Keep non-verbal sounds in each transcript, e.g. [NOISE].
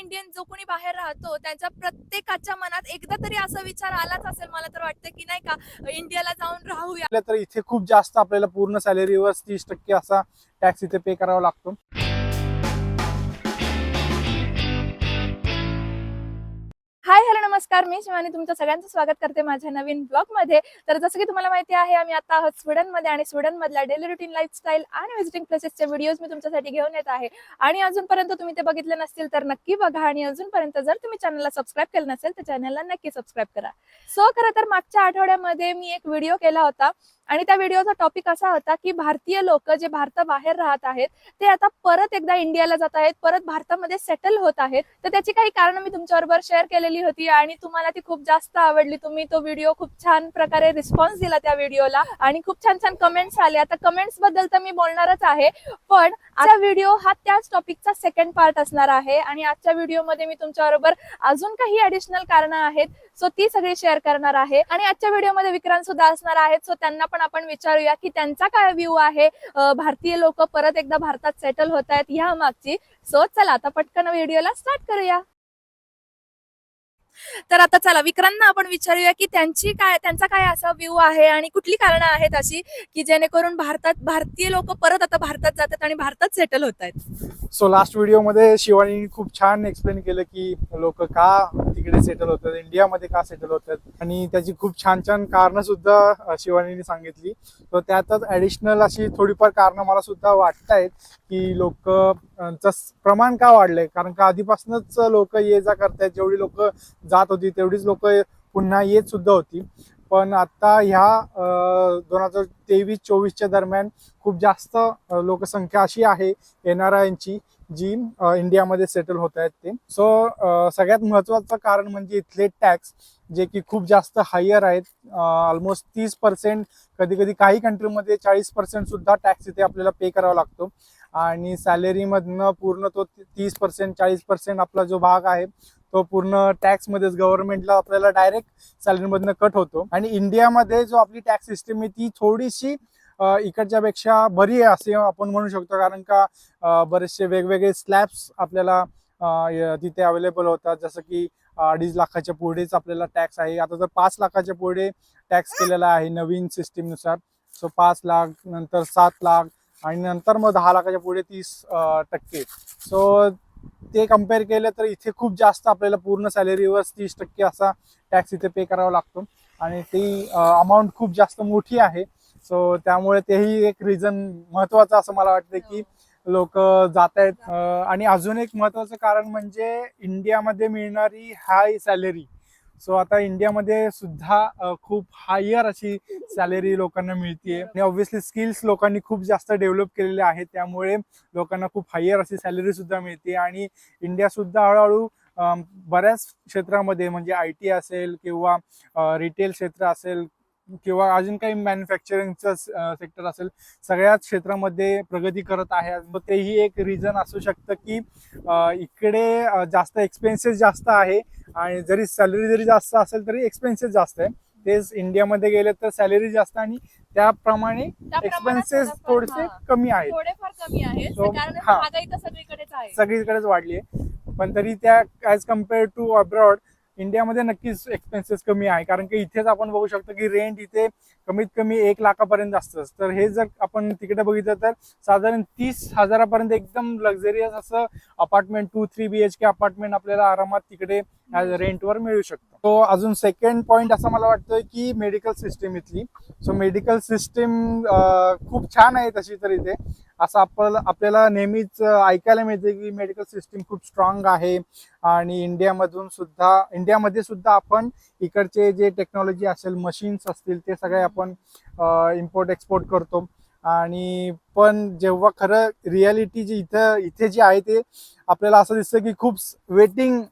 Indian जो कोणी बाहेर राहतो त्यांच्या प्रत्येकाच्या मनात एकदा तरी असा विचार आलाच असेल मला तर वाटतं की नाही का इंडियाला जाऊन राहूया. तर इथे खूप जास्त आपल्याला पूर्ण सॅलरीवर तीस टक्के असा टॅक्स इथे पे करावा लागतो. नमस्कार मी शिवानी तुमचं सगळ्यांचं स्वागत करते माझ्या नवीन ब्लॉगमध्ये तर जसं की तुम्हाला माहिती आहे आम्ही आता आहोत स्वीडनमध्ये आणि स्वीडन मधल्या डेली रुटीन लाईफस्टाईल आणि व्हिजिटिंग प्लेसेसचे व्हिडिओज मी तुमच्यासाठी घेऊन येत आहे. आणि अजूनपर्यंत तुम्ही ते बघितले नसतील तर नक्की बघा आणि अजूनपर्यंत जर तुम्ही चॅनलला सबस्क्राईब केलं नसेल तर चॅनलला नक्की सबस्क्राईब करा. सो खरं तर मागच्या आठवड्यामध्ये मी एक व्हिडिओ केला होता आणि त्या व्हिडिओचा टॉपिक असा होता की भारतीय लोक जे भारताबाहेर राहत आहेत ते आता परत एकदा इंडियाला जात आहेत परत भारतामध्ये सेटल होत आहेत. तर त्याची काही कारण मी तुमच्याबरोबर शेअर केलेली होती आणि तुम्हाला ती खूप जास्त आवडली. तुम्ही तो व्हिडिओ खूप छान प्रकारे रिस्पॉन्स दिला त्या व्हिडिओला आणि खूप छान छान कमेंट्स आले. आता कमेंट्सबद्दल तर मी बोलणारच आहे पण आजचा व्हिडिओ हा त्याच टॉपिकचा सेकंड पार्ट असणार आहे आणि आजच्या व्हिडिओमध्ये मी तुमच्याबरोबर अजून काही ऍडिशनल कारण आहेत सो ती सगळी शेअर करणार आहे. आणि आजच्या व्हिडिओमध्ये विक्रांत सुद्धा असणार आहेत सो त्यांना पण आपण विचारूया की त्यांचा काय व्ह्यू आहे. भारतीय लोक परत एकदा भारतात सेटल होत आहेत ह्या मागची सो चला आता पटकन व्हिडिओला स्टार्ट करूया. तर आता चला विक्रांना आपण विचारूया की त्यांची काय त्यांचा काय असा व्ह्यू आहे आणि कुठली कारणं आहेत अशी की जेणेकरून भारतात भारतीय लोक परत आता भारतात जातात आणि भारतात सेटल होत आहेत? सो लास्ट व्हिडिओमध्ये शिवानी खूप छान एक्सप्लेन केलं की लोक का तिकडे सेटल होतात इंडियामध्ये का सेटल होतात आणि त्याची खूप छान छान कारणं सुद्धा अं, शिवानीने सांगितली. तर त्यातच ऍडिशनल अशी थोडीफार कारणं मला सुद्धा वाटत आहेत की लोक प्रमाण का वाढलंय? कारण का आधीपासूनच लोक ये जा करतायत जेवढी लोक जात होती तेवढीच लोक पुन्हा येत सुद्धा होती. पण आता ह्या दोन हजार तेवीस चोवीसच्या दरम्यान खूप जास्त लोकसंख्या अशी आहे येणाऱ्यांची जी इंडियामध्ये सेटल होत आहेत ते. सो सगळ्यात महत्वाचं कारण म्हणजे इथले टॅक्स जे की खूप जास्त हायर आहेत. ऑलमोस्ट तीस पर्सेंट कधी कधी काही कंट्रीमध्ये चाळीस पर्सेंट सुद्धा टॅक्स इथे आपल्याला पे करावा लागतो. आणि सॅलरीमधनं पूर्ण तो तीस पर्सेंट चाळीस पर्सेंट आपला जो भाग आहे तो पूर्ण टॅक्समध्येच गव्हर्नमेंटला आपल्याला डायरेक्ट सॅलरीमधनं कट होतो. आणि इंडियामध्ये जो आपली टॅक्स सिस्टीम आहे ती थोडीशी इकडच्यापेक्षा बरी आहे असे आपण म्हणू शकतो. कारण का बरेचसे वेगवेगळे स्लॅब्स आपल्याला य- तिथे अवेलेबल होतात. जसं की अडीच लाखाच्या पुढेच आपल्याला टॅक्स आहे. आता तर पाच लाखाच्या पुढे टॅक्स केलेला आहे नवीन सिस्टीमनुसार सो पाच लाख नंतर सात लाख आणि नंतर मग दहा लाखाच्या पुढे तीस टक्के. सो ते कंपेअर केलं तर इथे खूप जास्त आपल्याला पूर्ण सॅलरीवर तीस टक्के असा टॅक्स इथे पे करावा लागतो. आणि ती अमाऊंट खूप जास्त मोठी आहे. सो त्यामुळे तेही एक रिझन महत्वाचं असं मला वाटतं की लोक जात आहेत आणि अजून एक महत्वाचं कारण म्हणजे इंडियामध्ये मिळणारी हाय सॅलरी सो आता इंडियामध्ये सुद्धा खूप हायर अशी सॅलरी लोकांना मिळते आणि ऑब्व्हियसली स्किल्स लोकांनी खूप जास्त डेव्हलप केलेले आहेत. त्यामुळे लोकांना खूप हायर अशी सॅलरी सुद्धा मिळते आणि इंडिया सुद्धा हळूहळू बऱ्याच क्षेत्रामध्ये म्हणजे आय टी असेल किंवा रिटेल क्षेत्र असेल किंवा अजून काही मॅन्युफॅक्चरिंगचं सेक्टर असेल सगळ्याच क्षेत्रामध्ये प्रगती करत आहे. मग तेही एक रिझन असू शकतं की इकडे जास्त एक्सपेन्सेस जास्त आहे आणि जरी सॅलरी जरी जास्त असेल तरी एक्सपेन्सेस जास्त आहे. तेच इंडियामध्ये गेले तर सॅलरी जास्त आणि त्याप्रमाणे एक्सपेन्सेस थोडेसे कमी आहेत. हा. सगळीकडेच वाढली आहे. पण तरी त्या ॲज कंपेअर टू अब्रॉड इंडियामध्ये नक्कीच एक्सपेन्सेस कमी आहे. कारण की इथेच आपण बघू शकतो की रेंट इथे कमीत कमी एक लाखापर्यंत असतं. तर हे जर आपण तिकडे बघितलं तर साधारण तीस हजारापर्यंत एकदम लक्झरियस असं apartment two three B H K apartment आपल्याला आरामात तिकडे रेंटवर मिळू शकतो. तो अजून सेकंड पॉईंट असं मला वाटतं की मेडिकल सिस्टीम इथली. सो मेडिकल सिस्टीम खूप छान आहे तशी तर इथे. असं आपल्याला आपल्याला नेहमीच ऐकायला मिळते की मेडिकल सिस्टीम खूप स्ट्रॉंग आहे. आणि इंडियामधून सुद्धा इंडियामध्ये सुद्धा आपण इकडचे जे टेक्नॉलॉजी असेल मशीन्स असतील ते सगळे आपण इम्पोर्ट एक्सपोर्ट करतो. आणि पण जेव्हा खरं रियालिटी जी इथं इथे जी आहे ते आपल्याला असं दिसतं की खूप वेटिंग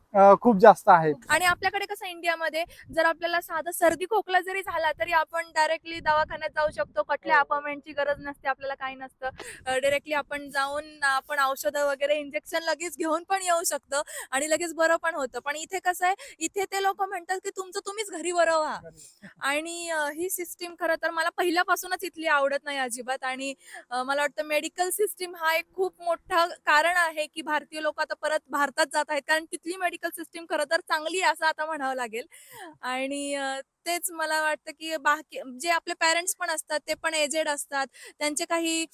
खूप जास्त आहेत आणि आपल्याकडे कसं इंडियामध्ये जर आपल्याला साधा सर्दी खोकला जरी झाला तरी आपण डायरेक्टली दवाखान्यात जाऊ शकतो. कुठल्या हो. अपॉइंटमेंटची गरज नसते आपल्याला काही नसतं. डायरेक्टली आपण जाऊन आपण औषधं वगैरे इंजेक्शन लगेच घेऊन पण येऊ शकतो आणि लगेच बरं पण होतं. पण इथे कसं आहे इथे ते लोक म्हणतात की तुमचं तुम्हीच घरी बरं व्हा. आणि ही सिस्टीम खरं तर मला पहिल्यापासूनच इथली आवडत नाही अजिबात. आणि मला वाटतं मेडिकल सिस्टीम हा एक खूप मोठा कारण आहे की भारतीय लोक आता परत भारतात जात आहेत. कारण तिथली मेडिकल सिस्टीम खरं तर चांगली आहे असं आता म्हणावं लागेल. आणि तेच मला वाटतं की बाकी जे आपले पेरेंट्स पण असतात ते पण एजेड असतात. त्यांचे काही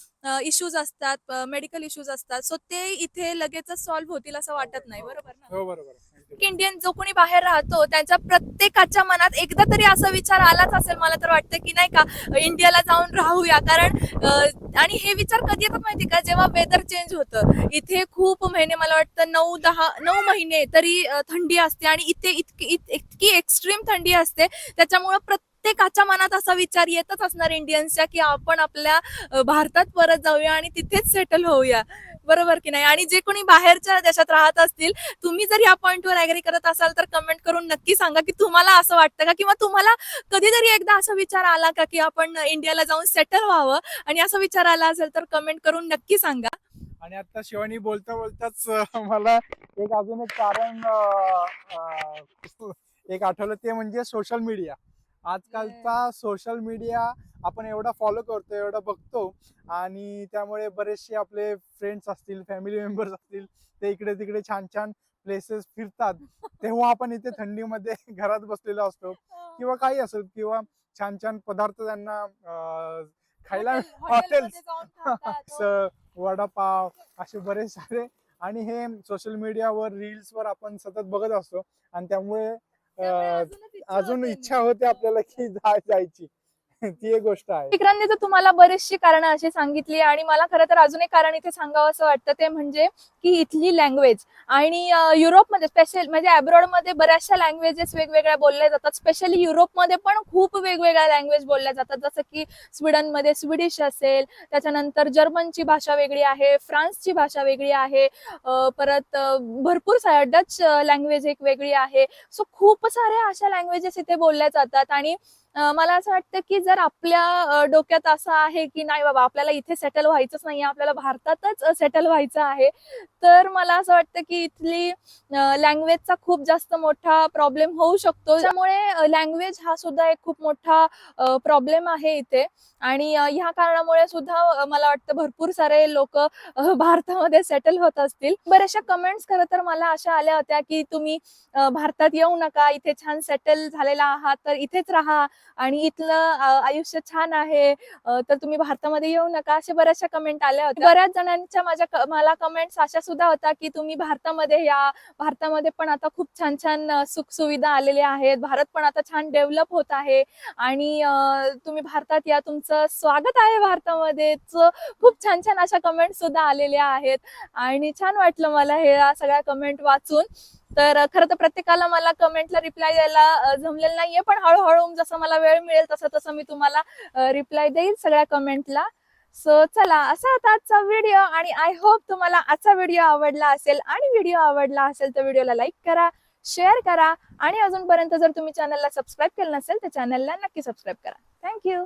इश्यूज असतात मेडिकल इश्यूज असतात. सो ते इथे लगेचच सॉल्व्ह होतील असं वाटत नाही. बरोबर ना? हो बरोबर. इंडियन जो कोणी बाहेर राहतो त्यांच्या प्रत्येकाच्या मनात एकदा तरी असा विचार आलाच असेल मला तर वाटतं की नाही का इंडियाला जाऊन राहूया. कारण आणि हे विचार कधी येतात माहिती का? जेव्हा वेदर चेंज होतं. इथे खूप महिने मला वाटतं नऊ दहा नऊ महिने तरी थंडी असते आणि इथे इतकी इत- इतकी एक्स्ट्रीम थंडी असते. त्याच्यामुळं प्रत्येकाच्या मनात असा विचार येतच असणार इंडियन्सच्या की आपण आपल्या भारतात परत जाऊया आणि तिथेच सेटल होऊया. बरोबर की नाही? आणि जे कोणी बाहेरच्या देशात राहत असतील तुम्ही जर या पॉईंटवर ऍग्री करत असाल तर कमेंट करून नक्की सांगा की तुम्हाला असं वाटतं का? किंवा तुम्हाला कधीतरी एकदा असा विचार आला का की आपण इंडियाला जाऊन सेटल व्हावं? आणि असा विचार आला असेल तर कमेंट करून नक्की सांगा. आणि आता शिवानी बोलता बोलताच मला एक अजून एक कारण एक आठवलं ते म्हणजे सोशल मीडिया आजकालचा सोशल मीडिया आपण एवढा फॉलो करतो एवढा बघतो. आणि त्यामुळे बरेचसे आपले फ्रेंड्स असतील फॅमिली मेंबर्स असतील ते इकडे तिकडे छान छान प्लेसेस फिरतात. [LAUGHS] तेव्हा आपण इथे थंडीमध्ये [LAUGHS] घरात बसलेलो असतो. किंवा काही असेल किंवा छान छान पदार्थ त्यांना खायला [LAUGHS] हॉटेल स- वडापाव असे बरेच सारे. आणि हे सोशल मीडियावर रील्स वर आपण सतत बघत असतो. आणि त्यामुळे अजून इच्छा होते आपल्याला की जायची. ती एक गोष्ट आहे. विक्रांतने तर तुम्हाला बरीचशी कारणं अशी सांगितली आणि मला खरं तर अजून एक कारण इथे सांगावं असं वाटतं ते म्हणजे की इथली लँग्वेज आणि युरोपमध्ये स्पेशल म्हणजे अब्रॉडमध्ये बऱ्याचशा लँग्वेजेस वेगवेगळ्या बोलल्या जातात. स्पेशली युरोपमध्ये पण खूप वेगवेगळ्या लँग्वेज बोलल्या जातात. जसं की स्वीडनमध्ये स्वीडिश असेल त्याच्यानंतर जर्मनची भाषा वेगळी आहे फ्रान्सची भाषा वेगळी आहे परत भरपूर डच लँग्वेज एक वेगळी आहे. सो खूप साऱ्या अशा लँग्वेजेस इथे बोलल्या जातात आणि मला असं वाटतं की जर आपल्या डोक्यात असं आहे की नाही बाबा आपल्याला इथे सेटल व्हायचंच नाही आपल्याला भारतातच सेटल व्हायचं आहे तर मला असं वाटतं की इथली लँग्वेजचा खूप जास्त मोठा प्रॉब्लेम होऊ शकतो. त्यामुळे लँग्वेज हा सुद्धा एक खूप मोठा प्रॉब्लेम आहे इथे. आणि ह्या कारणामुळे सुद्धा मला वाटतं भरपूर सारे लोक भारतामध्ये सेटल होत असतील. बऱ्याचशा कमेंट्स खरं तर मला अशा आल्या होत्या की तुम्ही भारतात येऊ नका इथे छान सेटल झालेला आहात तर इथेच राहा आणि इथलं आयुष्य छान आहे तर तुम्ही भारतामध्ये येऊ नका अशा बऱ्याचशा कमेंट आल्या होत्या. बऱ्याच जणांच्या माझ्या मला कमेंट्स अशा सुद्धा होत्या की तुम्ही भारतामध्ये या भारतामध्ये पण आता खूप छान छान सुख सुविधा आलेल्या आहेत भारत पण आता छान डेव्हलप होत आहे आणि तुम्ही भारतात या तुमचं स्वागत आहे भारतामध्ये. खूप छान छान अशा कमेंट सुद्धा आलेल्या आहेत आणि छान वाटलं मला हे सगळ्या कमेंट वाचून. तर खरं तर प्रत्येकाला मला कमेंटला रिप्लाय द्यायला जमलेलं नाहीये पण हळूहळू जसं मला वेळ मिळेल तसं तसं मी तुम्हाला रिप्लाय देईल सगळ्या कमेंटला. सो चला असा होता आजचा व्हिडिओ आणि आय होप तुम्हाला आजचा व्हिडिओ आवडला असेल आणि व्हिडिओ आवडला असेल तर व्हिडिओला लाईक करा शेअर करा आणि अजूनपर्यंत जर तुम्ही चॅनलला सबस्क्राईब केलं नसेल तर चॅनलला नक्की सबस्क्राईब करा. थँक्यू